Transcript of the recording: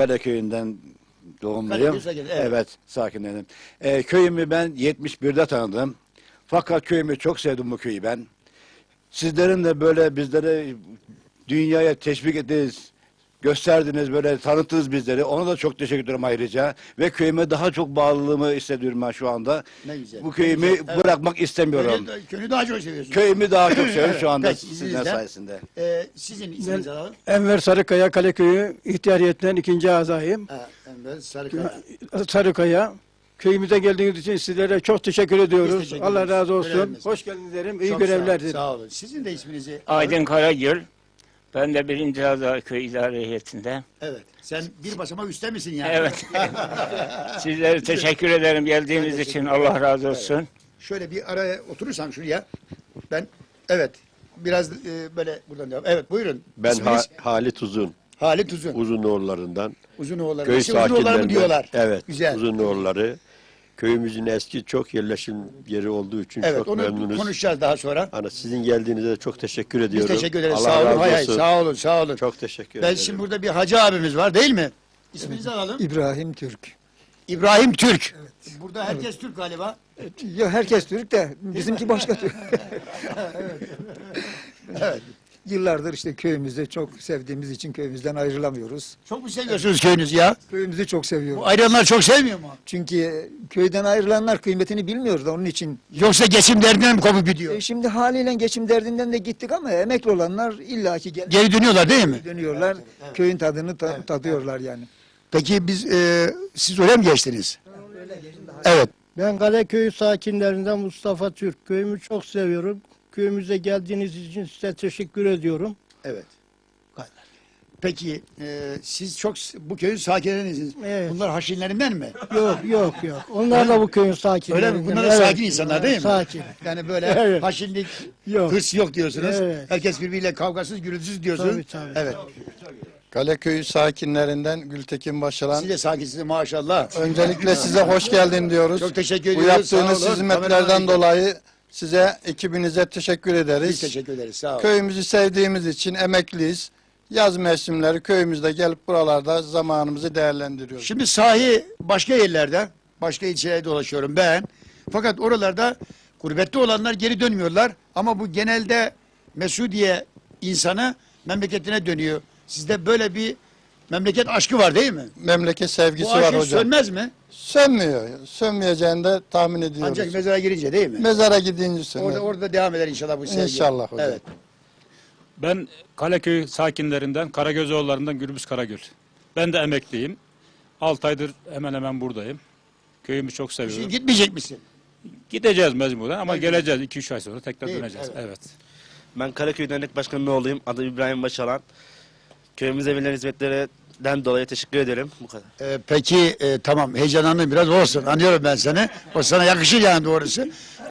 Karaköy'ünden doğumluyum. Karaköy sakin, evet. evet. sakinlerim. Ee, köyümü ben 71'de tanıdım. Fakat köyümü çok sevdim bu köyü ben. Sizlerin de böyle bizlere dünyaya teşvik ettiniz, gösterdiniz, böyle tanıttınız bizleri. Ona da çok teşekkür ederim ayrıca. Ve köyüme daha çok bağlılığımı hissediyorum ben şu anda. Ne güzel. Bu köyümü Ne güzel, evet. bırakmak istemiyorum. Köyü, köyü daha çok seviyorsunuz. Köyümü daha çok seviyorum şu anda Peki, sizler izninizle. sayesinde. Ee, sizin isminizi alalım. Enver Sarıkaya Kaleköy'ü ihtiyariyetten ikinci azayım. Ha, Enver Sarıkaya. Sarıkaya. Köyümüze geldiğiniz için sizlere çok teşekkür ediyoruz. teşekkür Allah ederiz. razı olsun. Görevimiz. Hoş geldiniz derim. İyi Çok sağ olun, görevler. Sağ olun. Sizin de isminizi Aydın Karagül. Ben de birinci Azar Köy İdare Heyeti'nde. Evet. Sen bir basamak üstte misin yani? Evet. Sizlere teşekkür ederim geldiğiniz için. Allah razı olsun. Şöyle bir araya oturursam şuraya. Ben evet. Biraz e, böyle buradan devam. Evet buyurun. Ben İsminiz? Ha- Halit Uzun, Halit Uzun. Uzunoğullarından. Uzunoğulları. Köy Şey, Uzunoğulları mı sakinlerinden. diyorlar? Evet, Güzel. Uzunoğulları. Köyümüzün eski çok yerleşim yeri olduğu için Evet çok onu memnunuz. konuşacağız daha sonra. Hani sizin geldiğinize çok teşekkür Biz ediyorum. teşekkür ederiz. Allah sağ olun. razı Hay hay, olsun. sağ olun. Sağ olun. Çok teşekkür ben ederim. şimdi burada bir hacı abimiz var değil mi? İsminizi alalım. İbrahim Türk. İbrahim Türk. Burada herkes Türk galiba. Ya herkes Türk de bizimki başka Türk. Yıllardır işte köyümüzde çok sevdiğimiz için köyümüzden ayrılamıyoruz. Çok mu seviyorsunuz köyünüzü ya? Köyümüzü çok Bu seviyoruz. ayrılanlar çok sevmiyor mu? Çünkü köyden ayrılanlar kıymetini bilmiyor da onun için. Yoksa geçim derdinden mi kopup gidiyor? E şimdi haliyle geçim derdinden de gittik ama emekli olanlar illaki gel Geri dönüyorlar değil mi? dönüyorlar. Köyün tadını ta- tadıyorlar yani. Peki biz e, siz öyle mi geçtiniz? Evet. Ben Kaleköy sakinlerinden Mustafa Türk. Köyümü çok seviyorum. Köyümüze geldiğiniz için size teşekkür ediyorum. Evet. Peki e, siz çok bu köyün sakinlerinizsiniz. Evet. Bunlar haşinlerinden mi? Yok yok yok. Onlar da bu köyün sakinlerinden. Öyle mi? Bunlar da sakin insanlar değil mi? Sakin. Yani böyle Evet. haşinlik, Yok. hırs yok diyorsunuz. Evet. Herkes birbiriyle kavgasız, gürültüsüz diyorsunuz. Tabii, tabii. Evet. Kaleköy sakinlerinden Gültekin Başaran. Siz de sakinsiniz maşallah. Öncelikle size hoş geldin diyoruz. Çok teşekkür Bu ediyoruz. yaptığınız Sağ olun. hizmetlerden dolayı size, ekibinize teşekkür ederiz. Biz teşekkür ederiz. Sağ olun. Köyümüzü sevdiğimiz için emekliyiz. Yaz mevsimleri köyümüzde gelip buralarda zamanımızı değerlendiriyoruz. Şimdi sahi başka yerlerde, başka ilçelerde dolaşıyorum ben. Fakat oralarda gurbette olanlar geri dönmüyorlar. Ama bu genelde Mesudiye insanı memleketine dönüyor. Sizde böyle bir memleket aşkı var değil mi? Memleket sevgisi Bu var aşk hiç hocam. sönmez mi? Sönmüyor. Sönmeyeceğini de tahmin ediyoruz. Ancak mezara girince değil mi? Mezara gidince söner. Orada orada devam eder inşallah bu sevgi. İnşallah hocam. Evet. Ben Kaleköy sakinlerinden, Karagözoğullarından Gürbüz Karagül. Ben de emekliyim. 6 aydır hemen hemen buradayım. Köyümü çok Şimdi seviyorum. gitmeyecek misin? Gideceğiz mecburen ama geleceğiz 2-3 ay sonra tekrar Değil mi? döneceğiz. Evet. Evet. Ben Karaköy Dernek Başkanı'nın oğluyum. Adım İbrahim Başalan. Köyümüze verilen hizmetlerinden dolayı teşekkür ederim. Bu kadar. Ee, peki e, tamam heyecanlandın biraz olsun anlıyorum ben seni. O sana yakışır yani doğrusu.